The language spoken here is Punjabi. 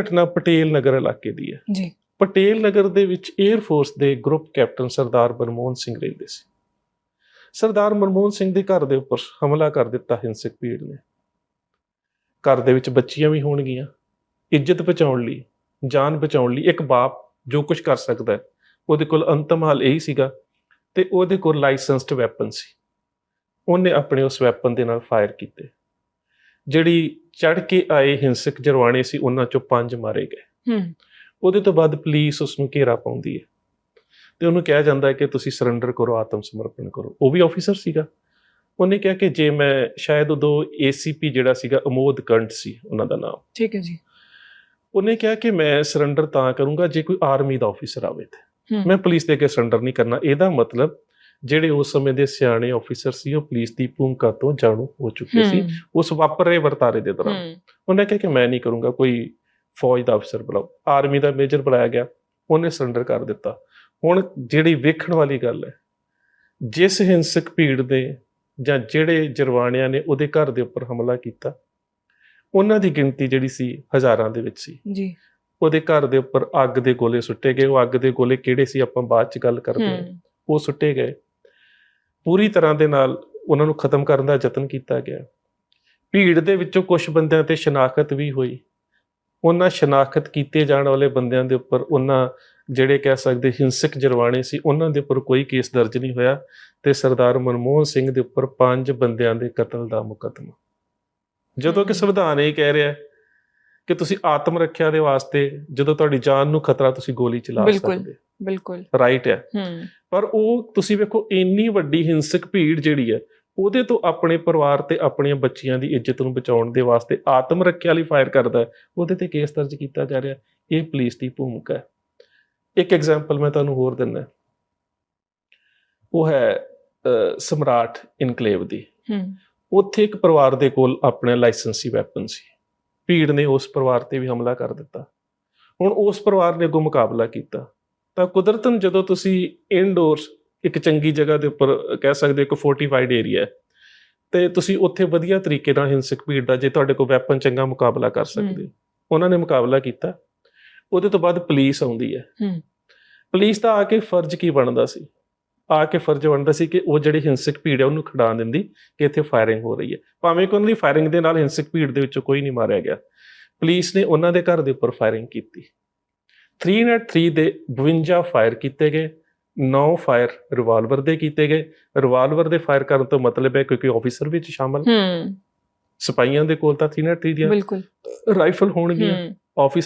ਘਟਨਾ ਪਟੇਲ ਨਗਰ ਇਲਾਕੇ ਦੀ ਹੈ। ਜੀ। ਪਟੇਲ ਨਗਰ ਦੇ ਵਿੱਚ 에ਅਰ ਫੋਰਸ ਦੇ ਗਰੁੱਪ ਕੈਪਟਨ ਸਰਦਾਰ ਮਨਮੋਹਨ ਸਿੰਘ ਰਹਿੰਦੇ ਸੀ। ਸਰਦਾਰ ਮਨਮੋਹਨ ਸਿੰਘ ਦੇ ਘਰ ਦੇ ਉੱਪਰ ਹਮਲਾ ਕਰ ਦਿੱਤਾ ਹਿੰਸਕ ਭੀੜ ਨੇ। ਘਰ ਦੇ ਵਿੱਚ ਬੱਚੀਆਂ ਵੀ ਹੋਣਗੀਆਂ। ਇੱਜ਼ਤ ਬਚਾਉਣ ਲਈ ਜਾਨ ਬਚਾਉਣ ਲਈ ਇੱਕ ਬਾਪ ਜੋ ਕੁਝ ਕਰ ਸਕਦਾ ਹੈ ਉਹਦੇ ਕੋਲ ਅੰਤਮ ਹੱਲ ਇਹੀ ਸੀਗਾ ਤੇ ਉਹਦੇ ਕੋਲ ਲਾਇਸੈਂਸਡ ਵੈਪਨ ਸੀ। ਉਹਨੇ ਆਪਣੇ ਉਸ ਵੈਪਨ ਦੇ ਨਾਲ ਫਾਇਰ ਕੀਤੇ। ਜਿਹੜੀ ਚੜ ਕੇ ਆਏ ਹਿੰਸਕ ਜਰਵਾਣੇ ਸੀ ਉਹਨਾਂ ਚੋਂ ਪੰਜ ਮਾਰੇ ਗਏ। ਹੂੰ। ਉਹਦੇ ਤੋਂ ਬਾਅਦ ਪੁਲਿਸ ਉਸ ਨੂੰ ਘੇਰਾ ਪਾਉਂਦੀ ਹੈ। ਤੇ ਉਹਨੂੰ ਕਿਹਾ ਜਾਂਦਾ ਹੈ ਕਿ ਤੁਸੀਂ ਸਰੈਂਡਰ ਕਰੋ ਆਤਮ ਸਮਰਪਣ ਕਰੋ। ਉਹ ਵੀ ਆਫੀਸਰ ਸੀਗਾ। ਉਹਨੇ ਕਿਹਾ ਕਿ ਜੇ ਮੈਂ ਸ਼ਾਇਦ ਉਦੋਂ ਏਸੀਪੀ ਜਿਹੜਾ ਸੀਗਾ ਅਮੋਦ ਕੰਟ ਸੀ ਉਹਨਾਂ ਦਾ ਨਾਮ। ਠੀਕ ਹੈ ਜੀ। ਉਹਨੇ ਕਿਹਾ ਕਿ ਮੈਂ ਸਰੈਂਡਰ ਤਾਂ ਕਰੂੰਗਾ ਜੇ ਕੋਈ ਆਰਮੀ ਦਾ ਆਫੀਸਰ ਆਵੇ ਤੇ ਮੈਂ ਪੁਲਿਸ ਦੇ ਅੱਗੇ ਸਰੈਂਡਰ ਨਹੀਂ ਕਰਨਾ। ਇਹਦਾ ਮਤਲਬ ਜਿਹੜੇ ਉਸ ਸਮੇਂ ਦੇ ਸਿਆਣੇ ਆਫੀਸਰ ਸੀ ਉਹ ਪੁਲਿਸ ਦੀ ਭੂਮਿਕਾ ਤੋਂ ਜਾਣੂ ਹੋ ਚੁੱਕੇ ਸੀ। ਉਸ ਵਾਪਰੇ ਵਰਤਾਰੇ ਦੇ ਦੌਰਾਨ। ਉਹਨੇ ਕਿਹਾ ਕਿ ਮੈਂ ਨਹੀਂ ਕਰੂੰਗਾ ਕੋਈ ਫੌਜ ਦਾ ਅਫਸਰ ਬੁਲਾਓ। ਆਰਮੀ ਦਾ ਮੇਜਰ ਬੁਲਾਇਆ ਗਿਆ। ਉਹਨੇ ਸਰੈਂਡਰ ਕਰ ਦਿੱਤਾ। ਹੁਣ ਜਿਹੜੀ ਵੇਖਣ ਵਾਲੀ ਗੱਲ ਹੈ ਜਿਸ ਹਿੰਸਕ ਭੀੜ ਦੇ ਜਾਂ ਜਿਹੜੇ ਜਰਵਾਣਿਆਂ ਨੇ ਉਹਦੇ ਘਰ ਦੇ ਉੱਪਰ ਹਮਲਾ ਕੀਤਾ ਉਹਨਾਂ ਦੀ ਗਿਣਤੀ ਜਿਹੜੀ ਸੀ ਹਜ਼ਾਰਾਂ ਦੇ ਵਿੱਚ ਸੀ। ਜੀ। ਉਹਦੇ ਘਰ ਦੇ ਉੱਪਰ ਅੱਗ ਦੇ ਗੋਲੇ ਸੁੱਟੇ ਗਏ। ਉਹ ਅੱਗ ਦੇ ਗੋਲੇ ਕਿਹੜੇ ਸੀ ਆਪਾਂ ਬਾਅਦ ਚ ਗੱਲ ਕਰਦੇ ਹੂੰ। ਉਹ ਸੁੱਟੇ ਗਏ। ਪੂਰੀ ਤਰ੍ਹਾਂ ਦੇ ਨਾਲ ਉਹਨਾਂ ਨੂੰ ਖਤਮ ਕਰਨ ਦਾ ਯਤਨ ਕੀਤਾ ਗਿਆ ਭੀੜ ਦੇ ਵਿੱਚੋਂ ਕੁਝ ਬੰਦਿਆਂ ਤੇ ਸ਼ਨਾਖਤ ਵੀ ਹੋਈ ਉਹਨਾਂ ਸ਼ਨਾਖਤ ਕੀਤੇ ਜਾਣ ਵਾਲੇ ਬੰਦਿਆਂ ਦੇ ਉੱਪਰ ਉਹਨਾਂ ਜਿਹੜੇ ਕਹਿ ਸਕਦੇ ਹਿੰਸਕ ਜਰਵਾਣੇ ਸੀ ਉਹਨਾਂ ਦੇ ਉੱਪਰ ਕੋਈ ਕੇਸ ਦਰਜ ਨਹੀਂ ਹੋਇਆ ਤੇ ਸਰਦਾਰ ਮਨਮੋਹਨ ਸਿੰਘ ਦੇ ਉੱਪਰ ਪੰਜ ਬੰਦਿਆਂ ਦੇ ਕਤਲ ਦਾ ਮੁਕੱਦਮਾ ਜਦੋਂ ਕਿ। ਸੰਵਿਧਾਨ ਇਹ ਕਹਿ ਰਿਹਾ ਹੈ ਕਿ ਤੁਸੀਂ ਆਤਮ ਰੱਖਿਆ ਦੇ ਵਾਸਤੇ ਜਦੋਂ ਤੁਹਾਡੀ ਜਾਨ ਨੂੰ ਖਤਰਾ ਤੁਸੀਂ ਗੋਲੀ ਚਲਾ। ਸਕਦੇ ਬਿਲਕੁਲ। ਰਾਈਟ ਹੈ। ਪਰ ਉਹ ਤੁਸੀਂ ਵੇਖੋ ਇੰਨੀ ਵੱਡੀ ਹਿੰਸਕ ਭੀੜ ਜਿਹੜੀ ਹੈ ਉਹਦੇ ਤੋਂ ਆਪਣੇ ਪਰਿਵਾਰ ਤੇ ਆਪਣੀਆਂ ਬੱਚੀਆਂ ਦੀ ਇੱਜ਼ਤ ਨੂੰ ਬਚਾਉਣ ਦੇ ਵਾਸਤੇ ਆਤਮ ਰੱਖਿਆ ਲਈ ਫਾਇਰ ਕਰਦਾ ਹੈ ਉਹਦੇ ਤੇ ਕੇਸ ਦਰਜ ਕੀਤਾ ਜਾ ਰਿਹਾ ਇਹ ਪੁਲਿਸ ਦੀ ਭੂਮਿਕਾ ਹੈ। ਇੱਕ ਐਗਜ਼ਾਮਪਲ ਮੈਂ ਤੁਹਾਨੂੰ ਹੋਰ ਦਿੰਦਾ ਉਹ ਹੈ ਸਮਰਾਟ ਇਨਕਲੇਵ ਦੀ। ਹੂੰ। ਉੱਥੇ ਇੱਕ ਪਰਿਵਾਰ ਦੇ ਕੋਲ ਆਪਣਾ ਲਾਇਸੈਂਸੀ ਵੈਪਨ ਸੀ। ਭੀੜ ਨੇ ਉਸ ਪਰਿਵਾਰ ਤੇ ਵੀ ਹਮਲਾ ਕਰ ਦਿੱਤਾ। ਹੁਣ ਉਸ ਪਰਿਵਾਰ ਨੇ ਅੱਗੋਂ ਮੁਕਾਬਲਾ ਕੀਤਾ। ਤਾਂ ਕੁਦਰਤਨ ਜਦੋਂ ਤੁਸੀਂ ਇਨਡੋਰਸ ਇੱਕ ਚੰਗੀ ਜਗ੍ਹਾ ਦੇ ਉੱਪਰ ਕਹਿ ਸਕਦੇ ਇੱਕ ਫੋਰਟੀਫਾਈਡ ਏਰੀਆ ਹੈ ਤੇ ਤੁਸੀਂ ਉੱਥੇ ਵਧੀਆ ਤਰੀਕੇ ਨਾਲ ਹਿੰਸਕ ਭੀੜ ਦਾ ਜੇ ਤੁਹਾਡੇ ਕੋਲ ਵੈਪਨ ਚੰਗਾ ਮੁਕਾਬਲਾ ਕਰ ਸਕਦੇ ਉਹਨਾਂ ਨੇ ਮੁਕਾਬਲਾ ਕੀਤਾ। ਉਹਦੇ ਤੋਂ ਬਾਅਦ ਪੁਲਿਸ ਆਉਂਦੀ ਹੈ। ਹੂੰ। ਪੁਲਿਸ ਦਾ ਆ ਕੇ ਫਰਜ਼ ਕੀ ਬਣਦਾ ਸੀ? ਆ ਕੇ ਫਰਜ਼ ਬਣਦਾ ਸੀ ਕਿ ਉਹ ਜਿਹੜੀ ਹਿੰਸਕ ਭੀੜ ਹੈ ਉਹਨੂੰ ਖੜਾ ਦਿੰਦੀ ਕਿ ਇੱਥੇ ਫਾਇਰਿੰਗ ਹੋ ਰਹੀ ਹੈ। ਭਾਵੇਂ ਕਿ ਉਹਨਾਂ ਦੀ ਫਾਇਰਿੰਗ ਦੇ ਨਾਲ ਹਿੰਸਕ ਭੀੜ ਦੇ ਵਿੱਚੋਂ ਕੋਈ ਨਹੀਂ ਮਾਰਿਆ ਗਿਆ। ਪੁਲਿਸ ਨੇ ਉਹਨਾਂ ਦੇ ਘਰ ਦੇ ਉੱਪਰ ਫਾਇਰਿੰਗ ਕੀਤੀ। 303 ਦੇ 52 ਫਾਇਰ ਕੀਤੇ ਗਏ 9 ਫਾਇਰ ਰਿਵਾਲਵਰ ਦੇ ਕੀਤੇ ਗਏ। ਰਿਵਾਲਵਰ ਦੇ ਫਾਇਰ ਕਰਨ ਤੋਂ ਮਤਲਬ ਹੈ ਕਿਉਂਕਿ ਆਫੀਸਰ ਵਿੱਚ ਸ਼ਾਮਲ ਹੂੰ। ਸਿਪਾਹੀਆਂ ਦੇ ਕੋਲ ਤਾਂ 303 ਦੀਆਂ ਬਿਲਕੁਲ। ਰਾਈਫਲ ਹੋਣਗੀਆਂ। ਆਫਿਸ